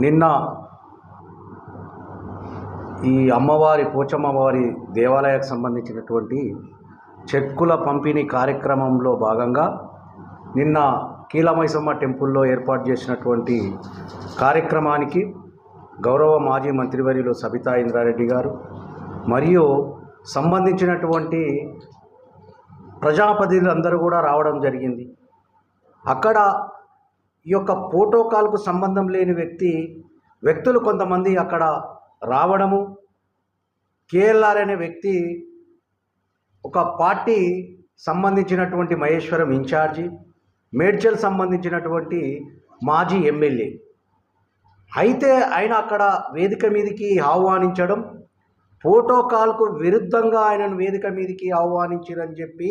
నిన్న ఈ అమ్మవారి పోచమ్మవారి దేవాలయానికి సంబంధించినటువంటి చెక్కుల పంపిణీ కార్యక్రమంలో భాగంగా నిన్న కీలమైసమ్మ టెంపుల్లో ఏర్పాటు చేసినటువంటి కార్యక్రమానికి గౌరవ మాజీ మంత్రివర్యులు సబితా ఇంద్రారెడ్డి గారు మరియు సంబంధించినటువంటి ప్రజాపతిలందరూ కూడా రావడం జరిగింది. అక్కడ ఈ యొక్క ప్రోటోకాల్కు సంబంధం లేని వ్యక్తి వ్యక్తులు కొంతమంది అక్కడ రావడము కేఎల్ఆర్ అనే వ్యక్తి ఒక పార్టీ సంబంధించినటువంటి మహేశ్వరం ఇన్ఛార్జి మేడ్చల్ సంబంధించినటువంటి మాజీ ఎమ్మెల్యే. అయితే ఆయన అక్కడ వేదిక మీదకి ఆహ్వానించడం ప్రోటోకాల్కు విరుద్ధంగా ఆయనను వేదిక మీదకి ఆహ్వానించారని చెప్పి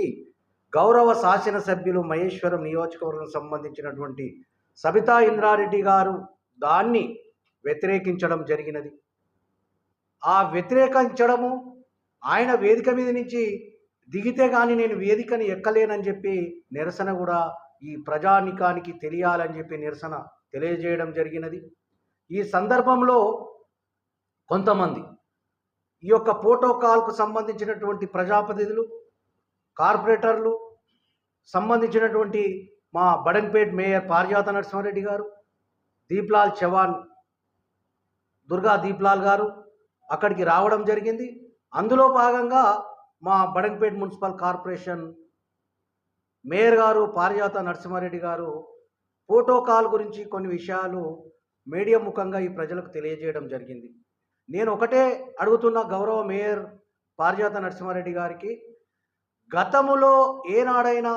గౌరవ శాసనసభ్యులు మహేశ్వరం నియోజకవర్గం సంబంధించినటువంటి సబితా ఇంద్రారెడ్డి గారు దాన్ని వ్యతిరేకించడం జరిగినది. ఆ వ్యతిరేకించడము ఆయన వేదిక మీద నుంచి దిగితే కానీ నేను వేదికని ఎక్కలేనని చెప్పి నిరసన కూడా ఈ ప్రజానికానికి తెలియాలని చెప్పి నిరసన తెలియజేయడం జరిగినది. ఈ సందర్భంలో కొంతమంది ఈ యొక్క ప్రోటోకాల్కు సంబంధించినటువంటి ప్రజాప్రతినిధులు కార్పొరేటర్లు సంబంధించినటువంటి మా బడంపేట్ మేయర్ పారిజాత నరసింహారెడ్డి గారు దీప్లాల్ చవాన్ దుర్గా దీప్లాల్ గారు అక్కడికి రావడం జరిగింది. అందులో భాగంగా మా బడంపేట్ మున్సిపల్ కార్పొరేషన్ మేయర్ గారు పారిజాత నరసింహారెడ్డి గారు ప్రోటోకాల్ గురించి కొన్ని విషయాలు మీడియా ముఖంగా ఈ ప్రజలకు తెలియజేయడం జరిగింది. నేను ఒకటే అడుగుతున్న గౌరవ మేయర్ పారిజాత నరసింహారెడ్డి గారికి గతములో ఏనాడైనా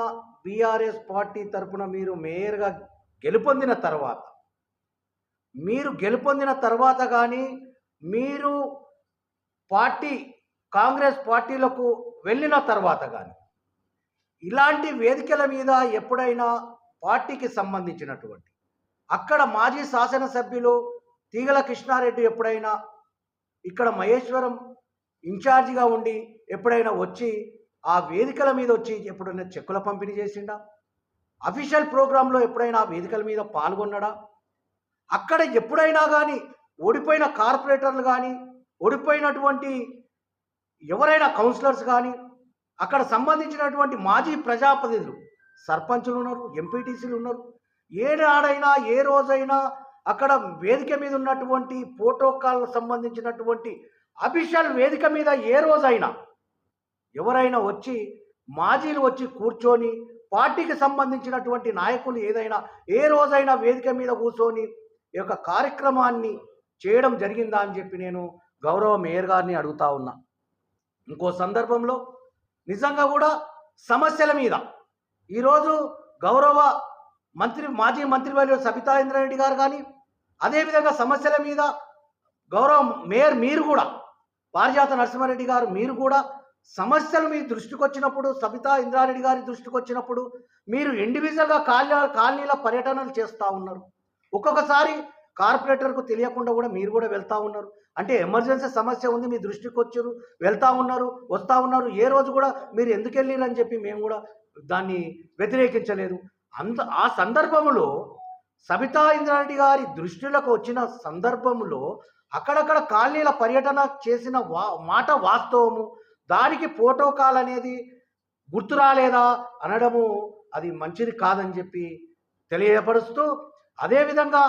బీఆర్ఎస్ పార్టీ తరపున మీరు మేయర్గా గెలుపొందిన తర్వాత మీరు గెలుపొందిన తర్వాత కానీ మీరు పార్టీ కాంగ్రెస్ పార్టీలకు వెళ్ళిన తర్వాత కానీ ఇలాంటి వేదికల మీద ఎప్పుడైనా పార్టీకి సంబంధించినటువంటి అక్కడ మాజీ శాసనసభ్యులు తీగల కృష్ణారెడ్డి ఎప్పుడైనా ఇక్కడ మహేశ్వరం ఇన్ఛార్జిగా ఉండి ఎప్పుడైనా వచ్చి ఆ వేదికల మీద వచ్చి ఎప్పుడైనా చెక్కుల పంపిణీ చేసిండా? అఫీషియల్ ప్రోగ్రాంలో ఎప్పుడైనా వేదికల మీద పాల్గొన్నాడా? అక్కడ ఎప్పుడైనా కానీ ఓడిపోయిన కార్పొరేటర్లు కానీ ఓడిపోయినటువంటి ఎవరైనా కౌన్సిలర్స్ కానీ అక్కడ సంబంధించినటువంటి మాజీ ప్రజాప్రతినిధులు సర్పంచులు ఉన్నారు ఎంపీటీసీలు ఉన్నారు ఏనాడైనా ఏ రోజైనా అక్కడ వేదిక మీద ఉన్నటువంటి ప్రోటోకాల్ సంబంధించినటువంటి అఫీషియల్ వేదిక మీద ఏ రోజైనా ఎవరైనా వచ్చి మాజీలు వచ్చి కూర్చొని పార్టీకి సంబంధించినటువంటి నాయకులు ఏదైనా ఏ రోజైనా వేదిక మీద కూర్చొని ఈ యొక్క కార్యక్రమాన్ని చేయడం జరిగిందా అని చెప్పి నేను గౌరవ మేయర్ గారిని అడుగుతా ఉన్నా. ఇంకో సందర్భంలో నిజంగా కూడా సమస్యల మీద ఈరోజు గౌరవ మంత్రి మాజీ మంత్రి వారి సబితా ఇంద్రారెడ్డి గారు కానీ అదేవిధంగా సమస్యల మీద గౌరవ మేయర్ మీరు కూడా పారిజాత నరసింహారెడ్డి గారు మీరు కూడా సమస్యలు మీ దృష్టికి వచ్చినప్పుడు సబితా ఇంద్రారెడ్డి గారి దృష్టికి వచ్చినప్పుడు మీరు ఇండివిజువల్గా కాలనీ కాలనీల పర్యటనలు చేస్తూ ఉన్నారు. ఒక్కొక్కసారి కార్పొరేటర్కు తెలియకుండా కూడా మీరు కూడా వెళ్తూ ఉన్నారు. అంటే ఎమర్జెన్సీ సమస్య ఉంది మీ దృష్టికి వచ్చారు వెళ్తూ ఉన్నారు వస్తూ ఉన్నారు ఏ రోజు కూడా మీరు ఎందుకు వెళ్ళిరని చెప్పి మేము కూడా దాన్ని వ్యతిరేకించలేదు. అంత ఆ సందర్భంలో సబితా ఇంద్రారెడ్డి గారి దృష్టిలోకి వచ్చిన సందర్భంలో అక్కడక్కడ కాలనీల పర్యటన చేసిన వా మాట వాస్తవము దానికి ప్రోటోకాల్ అనేది గుర్తు రాలేదా అనడము అది మంచిది కాదని చెప్పి తెలియపరుస్తూ అదేవిధంగా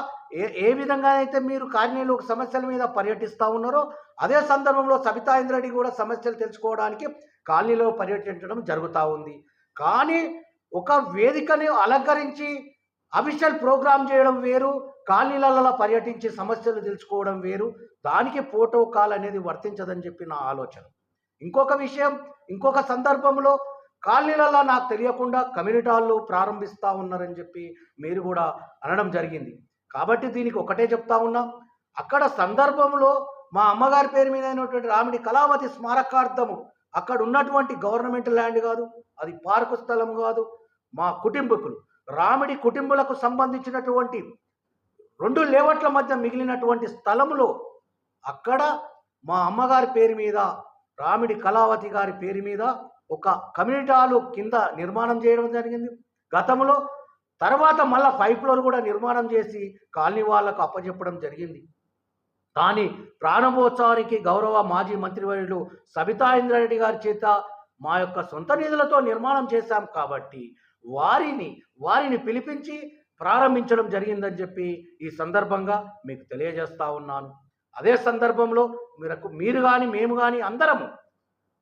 ఏ ఏ విధంగా అయితే మీరు కాలనీలు సమస్యల మీద పర్యటిస్తూ ఉన్నారో అదే సందర్భంలో సబితా ఇంద్రెడ్డి కూడా సమస్యలు తెలుసుకోవడానికి కాలనీలో పర్యటించడం జరుగుతూ ఉంది. కానీ ఒక వేదికని అలంకరించి అఫీషియల్ ప్రోగ్రామ్ చేయడం వేరు కాలనీలలో పర్యటించి సమస్యలు తెలుసుకోవడం వేరు దానికి ప్రోటోకాల్ అనేది వర్తించదని చెప్పి నా ఆలోచన. ఇంకొక విషయం ఇంకొక సందర్భంలో కాలనీలలో నాకు తెలియకుండా కమ్యూనిటీ హాళ్ళు ప్రారంభిస్తూ ఉన్నారని చెప్పి మీరు కూడా అనడం జరిగింది. కాబట్టి దీనికి ఒకటే చెప్తా ఉన్నా అక్కడ సందర్భంలో మా అమ్మగారి పేరు మీద అయినటువంటి రామిడి కళావతి స్మారకార్థము అక్కడ ఉన్నటువంటి గవర్నమెంట్ ల్యాండ్ కాదు అది పార్కు స్థలం కాదు మా కుటుంబకులు రామిడి కుటుంబులకు సంబంధించినటువంటి రెండు లేవట్ల మధ్య మిగిలినటువంటి స్థలంలో అక్కడ మా అమ్మగారి పేరు మీద రామిడి కళావతి గారి పేరు మీద ఒక కమ్యూనిటీ హాలు కింద నిర్మాణం చేయడం జరిగింది. గతంలో తర్వాత మళ్ళా ఫైవ్ ఫ్లోర్ కూడా నిర్మాణం చేసి కాలనీ వాళ్ళకు అప్పచెప్పడం జరిగింది. కానీ ప్రారంభోత్సవానికి గౌరవ మాజీ మంత్రివర్యులు సబితా ఇంద్రారెడ్డి గారి చేత మా యొక్క సొంత నిధులతో నిర్మాణం చేశాం కాబట్టి వారిని వారిని పిలిపించి ప్రారంభించడం జరిగిందని చెప్పి ఈ సందర్భంగా మీకు తెలియజేస్తా ఉన్నాను. అదే సందర్భంలో మీరు మీరు కానీ మేము కానీ అందరము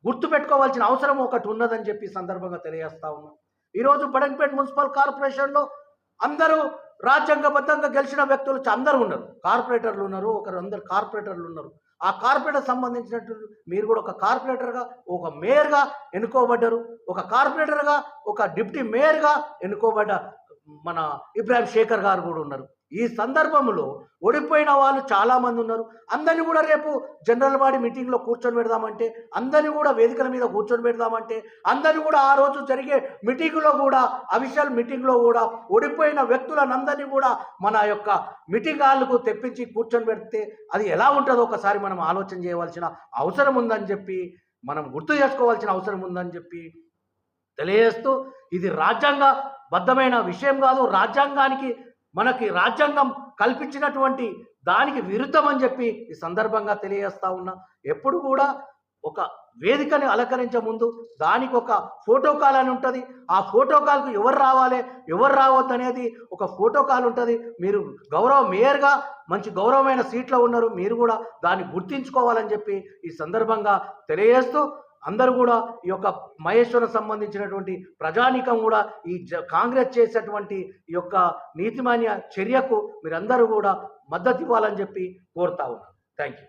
గుర్తుపెట్టుకోవాల్సిన అవసరం ఒకటి ఉన్నదని చెప్పి సందర్భంగా తెలియజేస్తా ఉన్నాం. ఈరోజు బడంపేట మున్సిపల్ కార్పొరేషన్లో అందరూ రాజ్యాంగబద్ధంగా గెలిచిన వ్యక్తులు అందరూ ఉన్నారు. కార్పొరేటర్లు ఉన్నారు ఒకరు అందరు కార్పొరేటర్లు ఉన్నారు. ఆ కార్పొరేటర్ సంబంధించినట్టు మీరు కూడా ఒక కార్పొరేటర్గా ఒక మేయర్గా ఎన్నుకోబడ్డారు. ఒక కార్పొరేటర్గా ఒక డిప్యూటీ మేయర్గా ఎన్నుకోబడ్డ మన ఇబ్రాహిం శేఖర్ గారు కూడా ఉన్నారు. ఈ సందర్భంలో ఓడిపోయిన వాళ్ళు చాలామంది ఉన్నారు. అందరినీ కూడా రేపు జనరల్ బాడీ మీటింగ్లో కూర్చొని పెడదామంటే అందరినీ కూడా వేదికల మీద కూర్చొని పెడదామంటే అందరినీ కూడా ఆ రోజు జరిగే మీటింగ్లో కూడా అఫీషియల్ మీటింగ్లో కూడా ఓడిపోయిన వ్యక్తులనందరినీ కూడా మన యొక్క మీటింగ్ హాల్కు తెప్పించి కూర్చొని పెడితే అది ఎలా ఉంటుందో ఒకసారి మనం ఆలోచన చేయవలసిన అవసరం ఉందని చెప్పి మనం గుర్తు చేసుకోవాల్సిన అవసరం ఉందని చెప్పి తెలియజేస్తూ ఇది రాజ్యాంగ బద్ధమైన విషయం కాదు. రాజ్యాంగానికి మనకి రాజ్యాంగం కల్పించినటువంటి దానికి విరుద్ధం అని చెప్పి ఈ సందర్భంగా తెలియజేస్తా ఉన్నా. ఎప్పుడు కూడా ఒక వేదికని అలంకరించే ముందు దానికి ఒక ఫోటో కాల్ అని ఉంటుంది. ఆ ఫోటో కాల్కు ఎవరు రావాలి ఎవరు రావద్దు అనేది ఒక ఫోటో కాల్ ఉంటుంది. మీరు గౌరవ మేయర్గా మంచి గౌరవమైన సీట్లో ఉన్నారు. మీరు కూడా దాన్ని గుర్తించుకోవాలని చెప్పి ఈ సందర్భంగా తెలియజేస్తూ అందరూ కూడా ఈ యొక్క మహేశ్వరం సంబంధించినటువంటి ప్రజానీకం కూడా ఈ జ కాంగ్రెస్ చేసేటువంటి ఈ యొక్క నీతిమాన్య చర్యకు మీరందరూ కూడా మద్దతు ఇవ్వాలని చెప్పి కోరుతా ఉన్నాను థ్యాంక్ యూ